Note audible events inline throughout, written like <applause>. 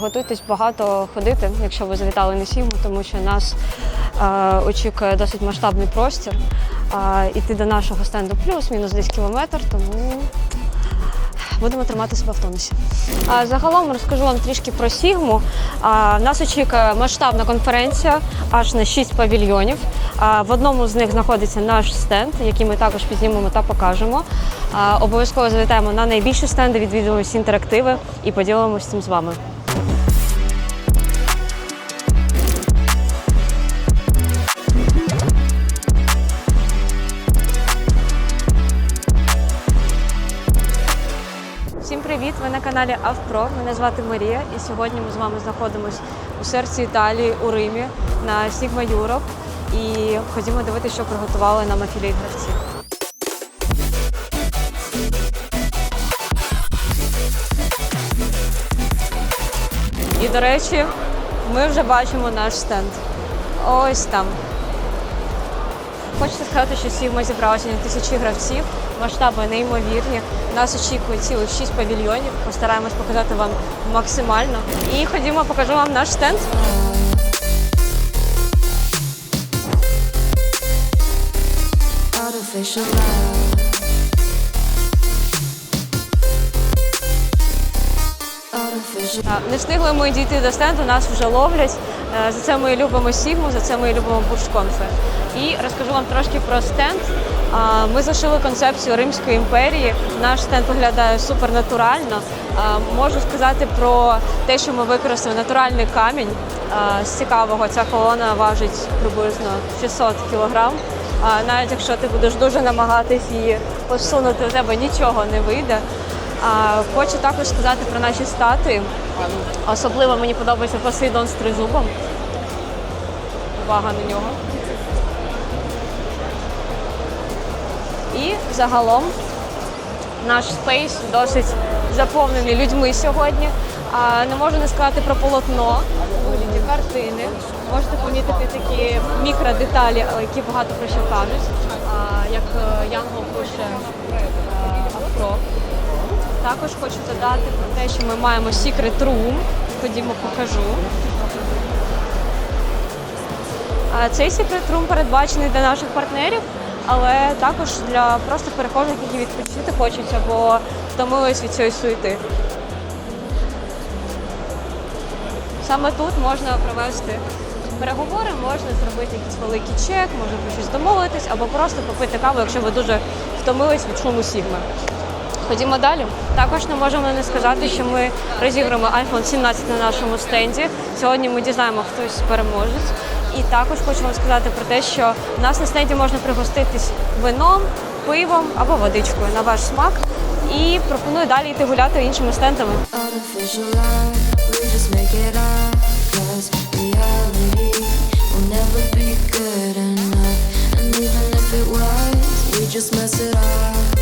готуйтесь багато ходити, якщо ви завітали на Сігму, тому що нас е, очікує досить масштабний простір. Е, іти до нашого стенду плюс-мінус десь кілометр, тому будемо тримати себе в тонусі. А загалом розкажу вам трішки про Сігму. А, нас очікує масштабна конференція аж на 6 павільйонів. А, в одному з них знаходиться наш стенд, який ми також підзнімемо та покажемо. Обов'язково завітаємо на найбільші стенди, відвідуємо всі інтерактиви і поділимося цим з вами. Всім привіт! Ви на каналі Авпро. Мене звати Марія, і сьогодні ми з вами знаходимося у серці Італії у Римі на Sigma Europe. І ходімо дивитися, що приготували нам афілійт гравці. І, до речі, ми вже бачимо наш стенд. Ось там. Хочеться сказати, що всі ми зібралися на тисячі гравців, масштаби неймовірні. Нас очікує цілих шість павільйонів. Постараємось показати вам максимально. І ходімо, покажу вам наш стенд. Artificial love. Не встигли ми дійти до стенду, нас вже ловлять. Е, За це ми любимо Сігму, за це ми любимо Буршконфи. І розкажу вам трошки про стенд. Ми зашили концепцію Римської імперії. Наш стенд виглядає супернатурально. Можу сказати про те, що ми використали натуральний камінь. З цікавого ця колона важить приблизно 600 кілограм. Навіть якщо ти будеш дуже намагатись її посунути, у тебе нічого не вийде. Хочу також сказати про наші статуї. Особливо мені подобається Посейдон з тризубом. Увага на нього. І загалом наш спейс досить заповнений людьми сьогодні. Не можу не сказати про полотно вигляді картини. Можете помітити такі мікродеталі, які багато про що кажуть. Як е, Янгол пише е, Афро. Також хочу додати про те, що ми маємо Secret Room. Ходімо, покажу. Цей Secret Room передбачений для наших партнерів, але також для просто перехожих, які відпочити хочуть або втомились від цієї суєти. Саме тут можна провести переговори, можна зробити якийсь великий чек, можна про щось домовитись, або просто попити каву, якщо ви дуже втомились від шуму Сігми. Ходімо далі. Також не можемо не сказати, що ми розіграємо iPhone 17 на нашому стенді. Сьогодні ми дізнаємо, хтось переможець. І також хочу вам сказати про те, що в нас на стенді можна пригоститись вином, пивом або водичкою на ваш смак. І пропоную далі йти гуляти іншими стендами. Just mess it up.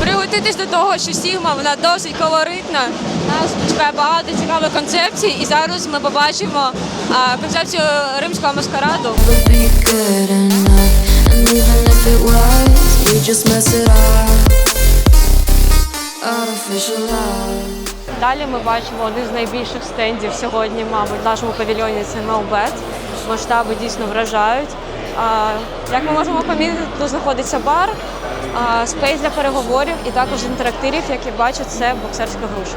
Приготуйтесь до того, що Сігма вона досить колоритна. Нас чекає багато цікавих концепцій, і зараз ми побачимо а, концепцію римського маскараду. Далі ми бачимо один з найбільших стендів сьогодні, мабуть, в нашому павільйоні це Мелбет. Масштаби дійсно вражають. А, Як ми можемо помітити, тут знаходиться бар, спейс для переговорів і також інтерактивів, як я бачу, це боксерська груша.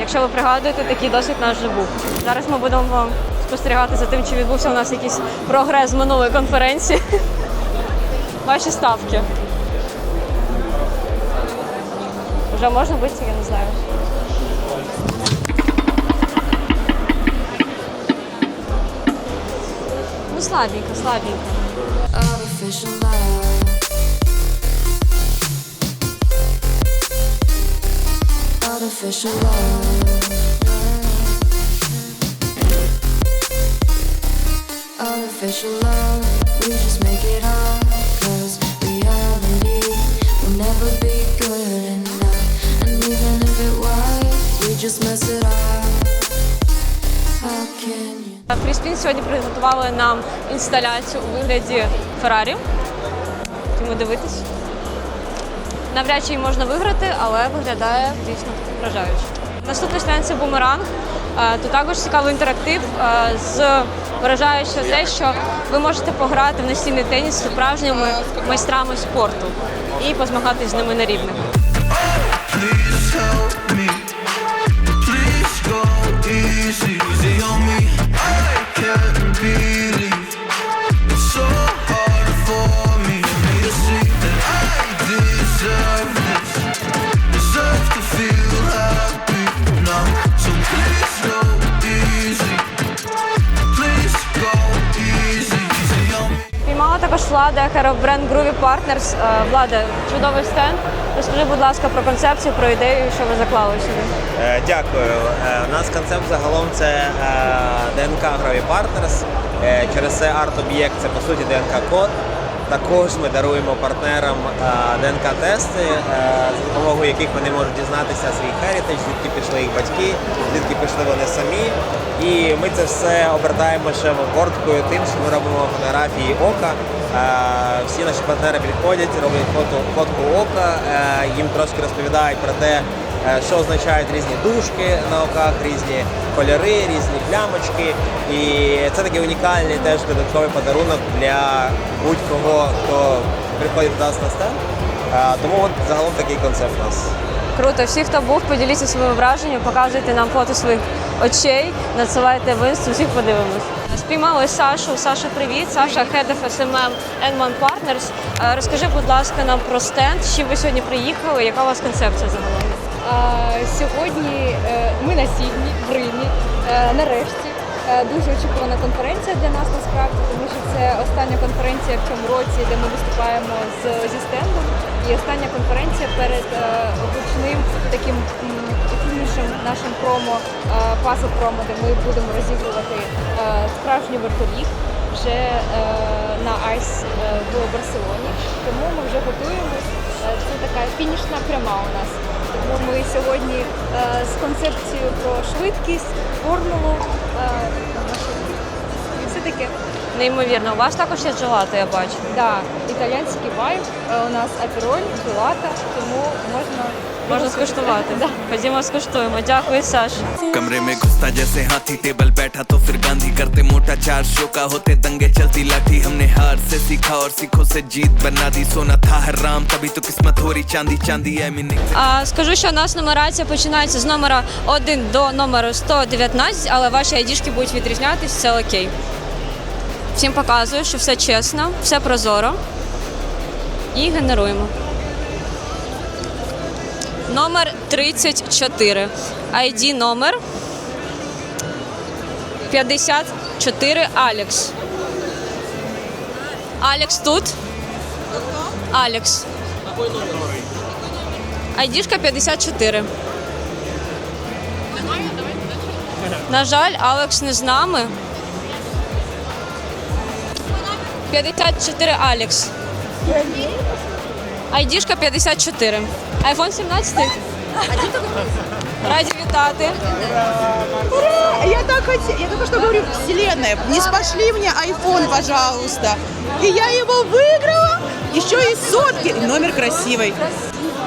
Якщо ви пригадуєте, такий досвід наш вже був. Зараз ми будемо спостерігати за тим, чи відбувся у нас якийсь прогрес з минулої конференції. <laughs> Ваші ставки. Вже можна битися, я не знаю. Ну, слабенько, слабенько. Artificial love. Artificial love. We just make it up. Cause reality will never be good enough. And even if it was, we just mess it up. How can you? Фріспін сьогодні приготували нам інсталяцію у вигляді Феррарі. Будемо дивитись. Навряд чи можна виграти, але виглядає дійсно вражаюче. Наступний стенд це бумеранг. Е, Тут також цікавий інтерактив е, з вражаючи те, що ви можете пограти в настільний теніс з справжніми майстрами спорту і позмагатись з ними на рівних. Easy, easy on me. I can't believe Влада Хера бренд Groovy Partners. Влада, чудовий стенд. Розкажи, будь ласка, про концепцію, про ідею, що ви заклали сюди. Е, Дякую. Е, У нас концепт загалом це е, ДНК Gravy Partners. Через це арт-об'єкт це по суті ДНК-код. Також ми даруємо партнерам ДНК-тести, за допомогою яких вони можуть дізнатися свій heritage, звідки пішли їх батьки, звідки пішли вони самі. І ми це все обертаємо ще обгорткою тим, що ми робимо фотографії ока. Всі наші партнери підходять, роблять фото, фотку ока, е, їм трошки розповідають про те, Е, що означають різні дужки на оках, різні кольори, різні плямочки. І це такий унікальний теж додатковий подарунок для будь-кого, хто приходить до нас на стенд. Тому от загалом такий концепт у нас. Круто, всі, хто був, поділіться своїми враженнями, показуйте нам фото своїх очей, надсилайте в всіх подивимось. Спіймали Сашу. Саша, привіт. Саша, Head of SMM Enman Partners. Е, Розкажи, будь ласка, нам про стенд, з чим ви сьогодні приїхали, яка у вас концепція загалом? Сьогодні е, ми на Сідні, в Римі, е, нарешті. Е, Дуже очікувана конференція для нас насправді, тому що це остання конференція в цьому році, де ми виступаємо з, зі стендом. І остання конференція перед е, гучним таким м, фінішем нашим промо, е, пазл промо, де ми будемо розігрувати е, справжній вертоліт вже е, на Айс е, в Барселоні. Тому ми вже готуємось. Е, Це така фінішна пряма у нас. Тому ми сьогодні е, з концепцією про швидкість, формулу е, і все таке. Неймовірно, у вас також є джелато, я бачу. Да, італійський вайб, е, у нас апероль, пілата, тому можна Можна скуштувати. Да. Ходімо, скуштуємо. Дякую, Саш. कमरे में घुसता जैसे हाथी टेबल बैठा तो फिर गांधी करते मोटा चार शो का होते दंगे चलती लाठी हमने हार से सीखा और सीखों से जीत बना दी सोना था हर राम तभी तो किस्मत हो रही चांदी चांदी है मीनिंग А, скажу, що у нас нумерація починається з номера 1 до номеру 119, але ваші айдішки будуть відрізнятися, це окей. Всім показую, що все чесно, все прозоро. І генеруємо. Номер 34. ID номер 54 Алекс. Алекс тут? Алекс. Айдішка 54. На жаль, Алекс не з нами. 54 Алекс. Айдішка 54. Айфон 17. Раді вітати. Я так хотела, я только что говорю, вселенная, не спошли мне iPhone, пожалуйста. И я его выиграла, еще и сотки. И номер красивый.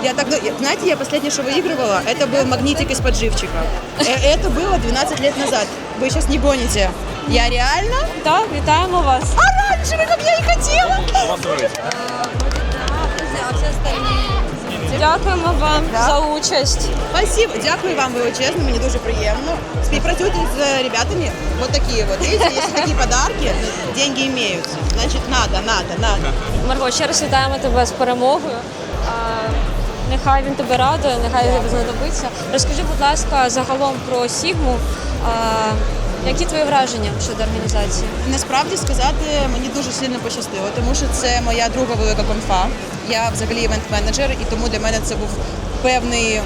Я так, ну, знаете, я последнее, что выигрывала, это был магнитик из подживчика. Э, Это было 12 лет назад. Вы сейчас не гоните. Я реально Так, вітаємо вас. оранжевый, как я и хотела. Дякуємо вам за участь. Спасибо, дякую вам величезно, мені дуже приємно. Співпрацюйте з ребятами, вот такие вот. Видите, такие подарки, деньги имеются. Значит, надо, надо, надо. Марго, ще раз вітаємо тебе з перемогою. А, Нехай він тебе радує, нехай тобі знадобиться. Розкажи, будь ласка, загалом про Сігму. Які твої враження щодо організації? Насправді сказати мені дуже сильно пощастило, тому що це моя друга велика конфа. Я взагалі івент-менеджер, і тому для мене це був певний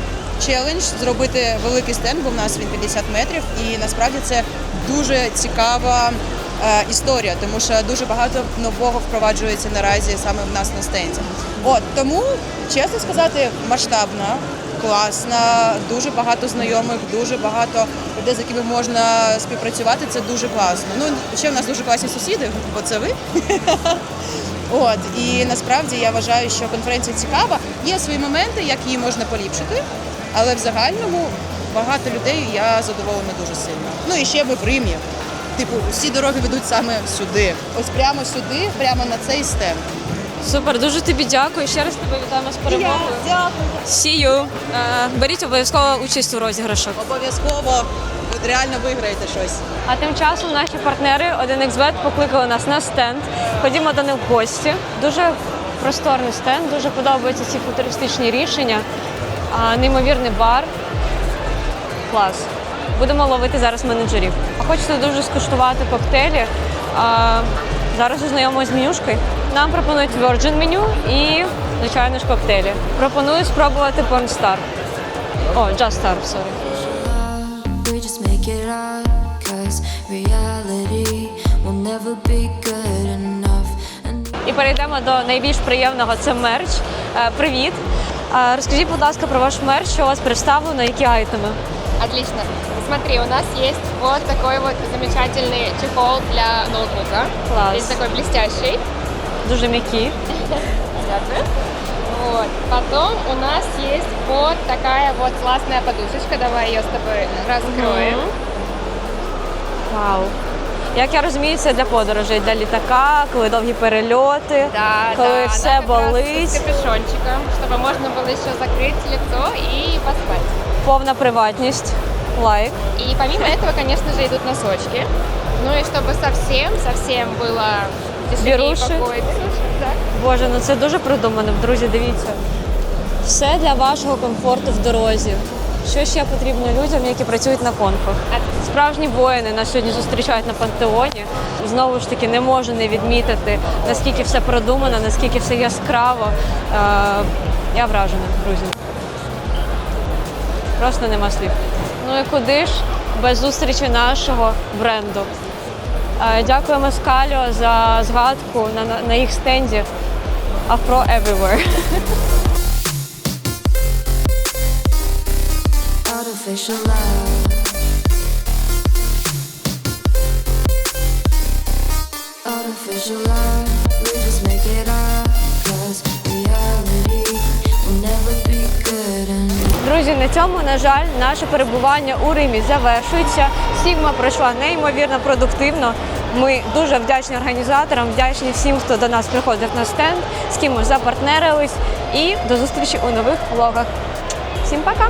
челендж зробити великий стенд, бо в нас він 50 метрів. І насправді це дуже цікава е, історія, тому що дуже багато нового впроваджується наразі саме в нас на стенді. От тому, чесно сказати, масштабна. Класна, дуже багато знайомих, дуже багато людей, з якими можна співпрацювати. Це дуже класно. Ну ще в нас дуже класні сусіди, бо це ви. <laughs> От і насправді я вважаю, що конференція цікава. Є свої моменти, як її можна поліпшити, але в загальному багато людей я задоволена дуже сильно. Ну і ще ми в Римі. Типу, всі дороги ведуть саме сюди. Ось прямо сюди, прямо на цей стенд. Супер, дуже тобі дякую. Ще раз тебе вітаємо з перемогою. дякую. See you. Е, Беріть обов'язково участь у розіграшах. Обов'язково ви реально виграєте щось. А тим часом наші партнери 1xBet покликали нас на стенд. Ходімо до них в гості. Дуже просторний стенд, дуже подобаються ці футуристичні рішення. А, неймовірний бар. Клас. Будемо ловити зараз менеджерів. А хочете дуже скуштувати коктейлі? А, зараз ознайомимося з менюшкою. Нам пропонують Virgin меню і, звичайно ж, коктейлі. Пропоную спробувати Pornstar. О, Just Star, sorry. І перейдемо до найбільш приємного це мерч. Е, Привіт! Е, Розкажіть, будь ласка, про ваш мерч, що у вас представлено, які айтеми. Отлично. Смотри, у нас есть вот такой вот замечательный чехол для ноутбука. Класс. Весь такой блестящий. Дуже м'які. Дякую. Вот. Потом у нас есть вот такая вот классная подушечка. Давай ее с тобой раскроем. Мгм. Вау. Як я розумію, це для подорожей, для літака, коли довгі перельоти, Да, коли да, все она как раз болить, С капюшончиком, чтобы можно было еще закрыть лицо и поспать. повна приватність. Лайк. И помимо этого, конечно же, идут носочки. Ну и чтобы совсем, совсем было да. Боже, ну це дуже продумано. Друзі, дивіться. Все для вашого комфорту в дорозі. Що ще потрібно людям, які працюють на конфах? Справжні воїни нас сьогодні зустрічають на пантеоні. Знову ж таки, не можу не відмітити, наскільки все продумано, наскільки все яскраво. Е, я вражена, друзі. Просто нема слів. Ну і куди ж без зустрічі нашого бренду? Е, Дякуємо Скаліо за згадку на, на, на їх стенді Afro Everywhere. artificial love. Artificial love, we just make it up. Cause reality will never be good enough. Друзі, на цьому, на жаль, наше перебування у Римі завершується. Сігма пройшла неймовірно продуктивно. Ми дуже вдячні організаторам, вдячні всім, хто до нас приходив на стенд, з ким ми запартнерились. І до зустрічі у нових влогах. Всім пока!